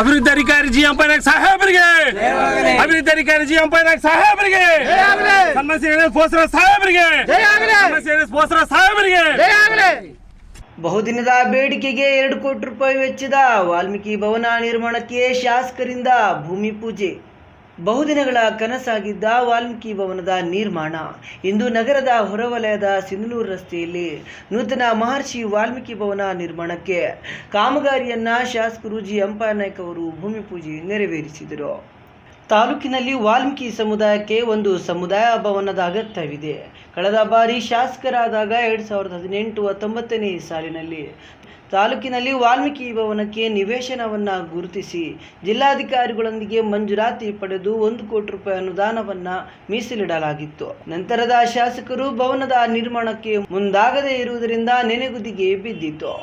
ಅಭಿವೃದ್ಧಿ ಅಧಿಕಾರಿ G M ಪೈನಾಗ್ ಸಾಹೇಬರಿಗೆ. ಅಭಿವೃದ್ಧಿ ಅಧಿಕಾರಿ ಜಿ ಎಂ ಪೈನಾಗ್ ಸಾಹೇಬರಿಗೆ. ಸನ್ಮಾನ ಬೋಸರ ಸಾಹೇಬರಿಗೆ. ಸನ್ಮಾನ ಬೋಸರ ಸಾಹೇಬರಿಗೆ. ಬಹುದಿನದ ಬೇಡಿಕೆಗೆ ಎರಡು ಕೋಟಿ ರೂಪಾಯಿ ವೆಚ್ಚದ ವಾಲ್ಮೀಕಿ ಭವನ ನಿರ್ಮಾಣಕ್ಕೆ ಶಾಸಕರಿಂದ ಭೂಮಿ ಪೂಜೆ. ಬಹುದಿನಗಳ ಕನಸಾಗಿದ್ದ ವಾಲ್ಮೀಕಿ ಭವನದ ನಿರ್ಮಾಣ. ಇಂದು ನಗರದ ಹೊರವಲಯದ ಸಿಂಧನೂರು ರಸ್ತೆಯಲ್ಲಿ ನೂತನ ಮಹರ್ಷಿ ವಾಲ್ಮೀಕಿ ಭವನ ನಿರ್ಮಾಣಕ್ಕೆ ಕಾಮಗಾರಿಯನ್ನ ಶಾಸಕರು ಜಿ ಅವರು ಭೂಮಿ ಪೂಜೆ ನೆರವೇರಿಸಿದರು. ತಾಲೂಕಿನಲ್ಲಿ ವಾಲ್ಮೀಕಿ ಸಮುದಾಯಕ್ಕೆ ಒಂದು ಸಮುದಾಯ ಭವನದ ಅಗತ್ಯವಿದೆ. ಕಳೆದ ಬಾರಿ ಶಾಸಕರಾದಾಗ ಎರಡು ಸಾವಿರದ ಹದಿನೆಂಟು ಹತ್ತೊಂಬತ್ತನೇ ಸಾಲಿನಲ್ಲಿ ತಾಲೂಕಿನಲ್ಲಿ ವಾಲ್ಮೀಕಿ ಭವನಕ್ಕೆ ನಿವೇಶನವನ್ನು ಗುರುತಿಸಿ ಜಿಲ್ಲಾಧಿಕಾರಿಗಳೊಂದಿಗೆ ಮಂಜೂರಾತಿ ಪಡೆದು ಒಂದು ಕೋಟಿ ರೂಪಾಯಿ ಅನುದಾನವನ್ನು ಮೀಸಲಿಡಲಾಗಿತ್ತು. ನಂತರದ ಶಾಸಕರು ಭವನದ ನಿರ್ಮಾಣಕ್ಕೆ ಮುಂದಾಗದೇ ಇರುವುದರಿಂದ ನೆನೆಗುದಿಗೆ ಬಿದ್ದಿತ್ತು.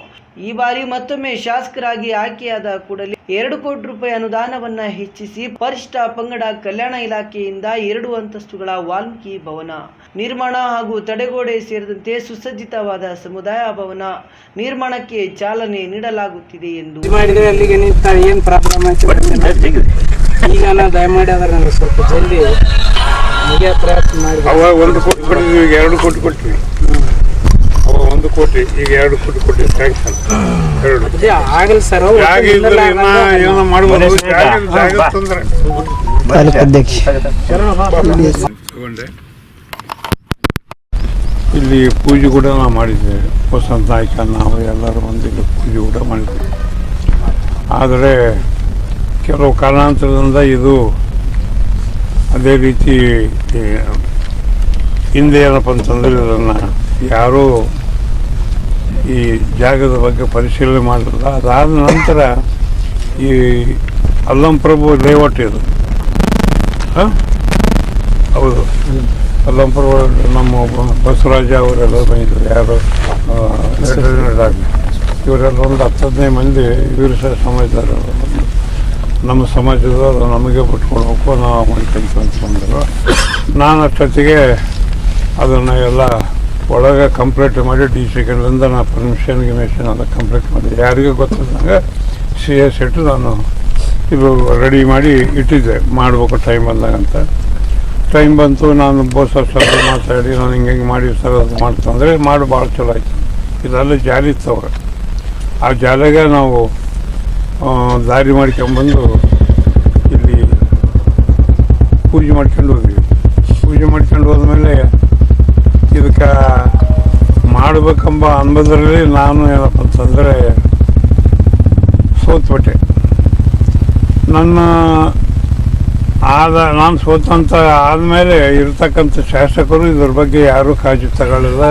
ಈ ಬಾರಿ ಮತ್ತೊಮ್ಮೆ ಶಾಸಕರಾಗಿ ಆಯ್ಕೆಯಾದ ಕೂಡಲೇ ಎರಡು ಕೋಟಿ ರೂಪಾಯಿ ಅನುದಾನವನ್ನ ಹೆಚ್ಚಿಸಿ ಪರಿಷ್ಠ ಪಂಗಡ ಕಲ್ಯಾಣ ಇಲಾಖೆಯಿಂದ ಎರಡು ಅಂತಸ್ತುಗಳ ವಾಲ್ಮೀಕಿ ಭವನ, ನಿರ್ಮಾಣ ಹಾಗೂ ತಡೆಗೋಡೆ ಸೇರಿದಂತೆ ಸುಸಜ್ಜಿತವಾದ ಸಮುದಾಯ ಭವನ ನಿರ್ಮಾಣಕ್ಕೆ ಚಾಲನೆ ನೀಡಲಾಗುತ್ತಿದೆ ಎಂದು ಮಾಡಿದ್ರೆ ಅಲ್ಲಿಗೆ ನಿಂತ ಏನ್ ಪ್ರಾಬ್ಲಮ್ ಆಯ್ತು. ಈಗ ನಾನು ದಯಮಾಡಿ ಅದನ್ನ ಸ್ವಲ್ಪ ಜಲ್ದಿ ಮುಗಿಯೋ ಪ್ರಯತ್ನ ಮಾಡಿ. ಅವಾಗ ಒಂದು ಕೋಟಿ ಕೊಟ್ಟಿದ್ವಿ ಈಗ ಎರಡು ಕೋಟಿ ಕೊಟ್ವಿ ಅವಾಗ ಒಂದು ಕೋಟಿ ಈಗ ಎರಡು ಕೋಟಿ ಕೊಟ್ಟಿವಿ ಸ್ಯಾಂಕ್ಷನ್ ಎರಡು. ಆಗಲ್ಲ ಆಗಲ್ ಸರ್ ಏನೋ ಮಾಡ್ಬೋದು. ತೊಂದ್ರೆ. ತಗೊಂಡೆ. ಇಲ್ಲಿ ಪೂಜೆ ಕೂಡ ನಾವು ಮಾಡಿದ್ದೇವೆ ವಸಂತ ನಾಯ್ಕ, ನಾವು ಎಲ್ಲರೂ ಒಂದು ಇಲ್ಲಿ ಪೂಜೆ ಕೂಡ ಮಾಡಿದ್ದೇವೆ ಆದರೆ ಕೆಲವು ಕಾರಣಾಂತರದಿಂದ ಇದು ಅದೇ ರೀತಿ ಹಿಂದೆ ಏನಪ್ಪ ಅಂತಂದರೆ ಇದನ್ನು ಯಾರೂ ಈ ಜಾಗದ ಬಗ್ಗೆ ಪರಿಶೀಲನೆ ಮಾಡಲಿಲ್ಲ ಅದಾದ ನಂತರ ಈ ಅಲ್ಲಂಪ್ರಭು ಲೇಔಟ್ ಇದು? ಹೌದು. ಅಲ್ಲಂಪ್ರಭು ನಮ್ಮ ಬಸವರಾಜ ಅವರೆಲ್ಲ ಬಂದಿದ್ರು ಯಾರು. ಇವರೆಲ್ಲ ಒಂದು ಹತ್ತು ಹದಿನೈದು ಮಂದಿ ಸಹ ಸಮಾಜದವರು. ನಮ್ಮ ಸಮಾಜದವರು ನಮಗೆ ಬಿಟ್ಕೊಳ್ಬೇಕು ನಾವು ಮಾಡ್ಕೊಂತ ಅಂತಂದರು ನಾನು ಅಷ್ಟೊತ್ತಿಗೆ ಅದನ್ನು ಎಲ್ಲ ಒಳಗೆ ಕಂಪ್ಲೀಟ್ ಮಾಡಿ ಡಿ ಸಿ ಕಡೆಯಿಂದ ನಾನು ಪರ್ಮಿಷನ್ ಗಿಮಿಷನ್ ಎಲ್ಲ ಕಂಪ್ಲೀಟ್ ಮಾಡಿ ಯಾರಿಗೂ ಗೊತ್ತಿದ್ದಂಗೆ ಸಿ ಎಸ್ ಇಟ್ಟು ನಾನು ಇದು ರೆಡಿ ಮಾಡಿ ಇಟ್ಟಿದ್ದೆ. ಮಾಡಬೇಕು ಟೈಮ್ ಬಂದಾಗ ಅಂತ. ಟೈಮ್ ಬಂತು, ನಾನು ಬೋಸ್ ಸರ್ ಮಾತಾಡಿ, ನಾನು ಹಿಂಗೆ ಹಿಂಗೆ ಮಾಡಿ ಸರ್ ಅದು ಮಾಡ್ತಂದರೆ ಮಾಡಿ, ಭಾಳ ಚಲೋ ಆಯ್ತು. ಇದೆಲ್ಲ ಜಾಲಿ ಇತ್ತು ಅವಾಗ ಆ ಜಾಲಿಗೆ ನಾವು ದಾರಿ ಮಾಡ್ಕೊಂಬಂದು ಇಲ್ಲಿ ಪೂಜೆ ಮಾಡ್ಕೊಂಡು ಹೋದ್ವಿ. ಪೂಜೆ ಮಾಡ್ಕೊಂಡು ಹೋದ್ಮೇಲೆ ಇದಕ್ಕೆ ಮಾಡಬೇಕೆಂಬ ಅನ್ಬೋದ್ರಲ್ಲಿ ನಾನು ಏನಪ್ಪ ಅಂತಂದರೆ ಸೋತ್ಬಿಟ್ಟೆ. ನನ್ನ ಆದ ನಾನು ಸೋತಂತ ಆದಮೇಲೆ ಇರ್ತಕ್ಕಂಥ ಶಾಸಕರು ಇದ್ರ ಬಗ್ಗೆ ಯಾರೂ ಕಾಳಜಿ ತಗೊಳ್ಳಿಲ್ಲ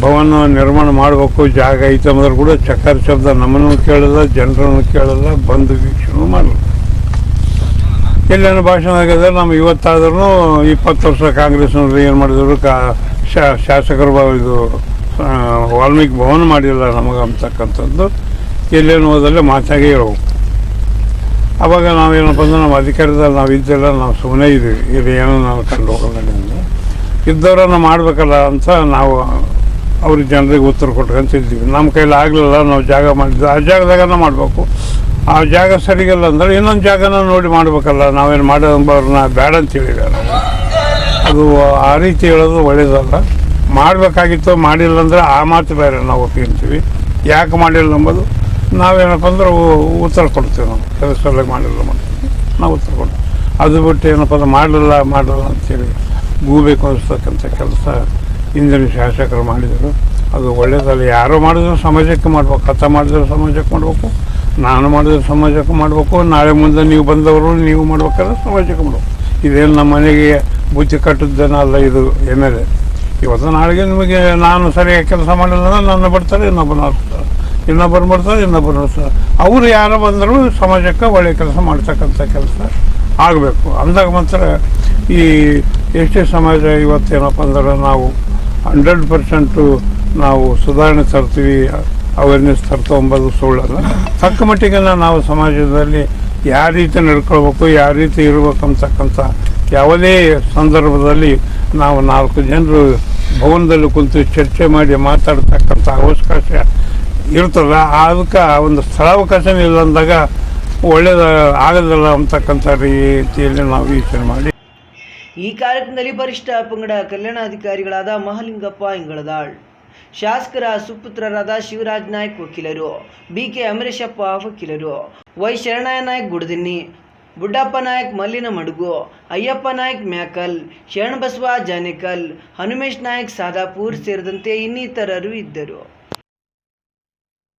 ಭವನ ನಿರ್ಮಾಣ ಮಾಡಬೇಕು ಜಾಗ ಐತೆ ಅಂದ್ರೆ ಕೂಡ ಚಕಾರ ಶಬ್ದ ನಮ್ಮನ್ನು ಕೇಳಲ್ಲ ಜನರನ್ನು ಕೇಳಲ್ಲ ಬಂದು ವೀಕ್ಷಣೆ ಮಾಡಲ್ಲ ಎಲ್ಲೇನು ಭಾಷಣ ಆಗಿದೆ ನಮ್ಮ ಇವತ್ತಾದ್ರೂ ಇಪ್ಪತ್ತು ವರ್ಷ ಕಾಂಗ್ರೆಸ್ನವ್ರು ಏನು ಮಾಡಿದ್ರು, ಕಾ ಶಾಸಕರು ಇದು ವಾಲ್ಮೀಕಿ ಭವನ ಮಾಡಿಲ್ಲ ನಮಗೆ ಅಂತಕ್ಕಂಥದ್ದು ಎಲ್ಲೇನು ಹೋದಲ್ಲೇ ಮಾತಾಗೆ ಹೇಳ್ಬೇಕು ಅವಾಗ ನಾವೇನಪ್ಪ ಅಂದ್ರೆ ನಮ್ಮ ಅಧಿಕಾರದಲ್ಲಿ ನಾವು ಇದ್ದೆಲ್ಲ ನಾವು ಸುಮ್ಮನೆ ಇದ್ದೀವಿ. ಇದು ಏನೋ ನಾವು ಕಂಡು ಹೋಗಲ್ಲ ಇದ್ದವರನ್ನು ಮಾಡಬೇಕಲ್ಲ ಅಂತ ನಾವು ಅವ್ರಿಗೆ ಜನರಿಗೆ ಉತ್ತರ ಕೊಟ್ಕೊಂತ ಇದ್ದೀವಿ. ನಮ್ಮ ಕೈಲಿ ಆಗಲಿಲ್ಲ, ನಾವು ಜಾಗ ಮಾಡಿದ್ದು. ಆ ಜಾಗದಾಗನ ಮಾಡಬೇಕು. ಆ ಜಾಗ ಸರಿಗಿಲ್ಲ ಅಂದ್ರೆ ಇನ್ನೊಂದು ಜಾಗನ ನೋಡಿ ಮಾಡಬೇಕಲ್ಲ. ನಾವೇನು ಮಾಡೋದನ್ನ ಬೇಡ ಅಂತ ಹೇಳಿದಾರೆ ನಾವು. ಅದು ಆ ರೀತಿ ಹೇಳೋದು ಒಳ್ಳೇದಲ್ಲ. ಮಾಡಬೇಕಾಗಿತ್ತು, ಮಾಡಿಲ್ಲ ಅಂದ್ರೆ ಆ ಮಾತು ಬೇರೆ ನಾವು ಒಪ್ಕೊಂತೀವಿ ಯಾಕೆ ಮಾಡಿಲ್ಲ ಎಂಬುದು ನಾವೇನಪ್ಪ ಅಂದ್ರೆ ಉತ್ತರ ಕೊಡ್ತೀವಿ ನಾವು. ಕೆಲಸ ಮಾಡಿಲ್ಲ ಮಾಡ್ತೀವಿ ನಾವು ಉತ್ತರ ಕೊಡ್ತೀವಿ. ಅದು ಬಿಟ್ಟು ಏನಪ್ಪ ಅಂದ್ರೆ ಮಾಡಲಿಲ್ಲ ಮಾಡಲ್ಲ ಅಂತೇಳಿ ಗೂಬೇಕು ಅನಿಸ್ತಕ್ಕಂಥ ಕೆಲಸ ಹಿಂದಿನ ಶಾಸಕರು ಮಾಡಿದರು. ಅದು ಒಳ್ಳೆಯದಲ್ಲ ಯಾರು ಮಾಡಿದ್ರು ಸಮಾಜಕ್ಕೆ ಮಾಡ್ಬೇಕು. ಕಥ ಮಾಡಿದ್ರು ಸಮಾಜಕ್ಕೆ ಮಾಡಬೇಕು. ನಾನು ಮಾಡಿದ್ರು ಸಮಾಜಕ್ಕೆ ಮಾಡಬೇಕು. ನಾಳೆ ಮುಂದೆ ನೀವು ಬಂದವರು ನೀವು ಮಾಡ್ಬೇಕಾದ್ರೆ ಸಮಾಜಕ್ಕೆ ಮಾಡಬೇಕು. ಇದೇನು ನಮ್ಮ ಮನೆಗೆ ಬುದ್ಧಿ ಕಟ್ಟಿದ್ದೇನಲ್ಲ ಇದು ಎಂ ಎಲ್ ಎ. ಇವತ್ತು ನಾಳೆಗೆ ನಿಮಗೆ ನಾನು ಸರಿಯಾಗಿ ಕೆಲಸ ಮಾಡಿಲ್ಲ ನನ್ನ ಬರ್ತಾರೆ, ಇನ್ನೊಬ್ಬನ ಹಾಕ್ತಾರೆ ಇನ್ನೊಬ್ಬರು ಬರ್ತಾರೆ ಇನ್ನೊಬ್ಬರು ಬರ್ತಾರೆ ಅವರು ಯಾರು ಬಂದರೂ ಸಮಾಜಕ್ಕೆ ಒಳ್ಳೆಯ ಕೆಲಸ ಮಾಡ್ತಕ್ಕಂಥ ಕೆಲಸ ಆಗಬೇಕು. ಅಂದಾಗ ಮಾತ್ರ ಈ ಎಷ್ಟೇ ಸಮಾಜ ಇವತ್ತೇನಪ್ಪ ಅಂದ್ರೆ ನಾವು ಹಂಡ್ರೆಡ್ ಪರ್ಸೆಂಟು ನಾವು ಸುಧಾರಣೆ ತರ್ತೀವಿ ಅವೇರ್ನೆಸ್ ತರ್ತೊಂಬೋದು ಸುಳ್ಳಲ್ಲ. ತಕ್ಕ ಮಟ್ಟಿಗೆ ನಾವು ಸಮಾಜದಲ್ಲಿ ಯಾವ ರೀತಿ ನಡ್ಕೊಳ್ಬೇಕು, ಯಾವ ರೀತಿ ಇರಬೇಕಂತಕ್ಕಂಥ ಯಾವುದೇ ಸಂದರ್ಭದಲ್ಲಿ ನಾವು ನಾಲ್ಕು ಜನರು ಭವನದಲ್ಲಿ ಕುಂತು ಚರ್ಚೆ ಮಾಡಿ ಮಾತಾಡ್ತಕ್ಕಂಥ ಅವಕಾಶ ಇರ್ತದ ಅದಕ್ಕೆ ಒಂದು ಸ್ಥಳಾವಕಾಶನೇ ಇಲ್ಲ ಅಂದಾಗ ಒಳ್ಳೇದ ಆಗೋದಿಲ್ಲ ಅಂತಕ್ಕಂಥ ರೀತಿಯಲ್ಲಿ ನಾವು ಯೋಚನೆ ಮಾಡಿ. ಈ ಕಾರ್ಯಕ್ರಮದಲ್ಲಿ ವರಿಷ್ಠ ಪಂಗಡ ಕಲ್ಯಾಣಾಧಿಕಾರಿಗಳಾದ ಮಹಾಲಿಂಗಪ್ಪ ಇಂಗಳದಾಳ್, ಶಾಸಕರ ಸುಪುತ್ರರಾದ ಶಿವರಾಜ್ ನಾಯ್ಕ್ ವಕೀಲರು ಬಿ ಕೆ ಅಮರೇಶಪ್ಪ ವಕೀಲರು, ವೈ ಶರಣಯ್ಯ ನಾಯ್ಕ್ ಗುಡದಿನ್ನಿ, ಬುಡ್ಡಪ್ಪ ನಾಯ್ಕ್ ಮಲ್ಲಿನ ಮಡುಗು, ಅಯ್ಯಪ್ಪ ನಾಯ್ಕ್ ಮ್ಯಾಕಲ್, ಶರಣಬಸವ ಜಾನೇಕಲ್, ಹನುಮೇಶ್ ನಾಯ್ಕ್ ಸಾದಾಪುರ್ ಸೇರಿದಂತೆ ಇನ್ನಿತರರು ಇದ್ದರು.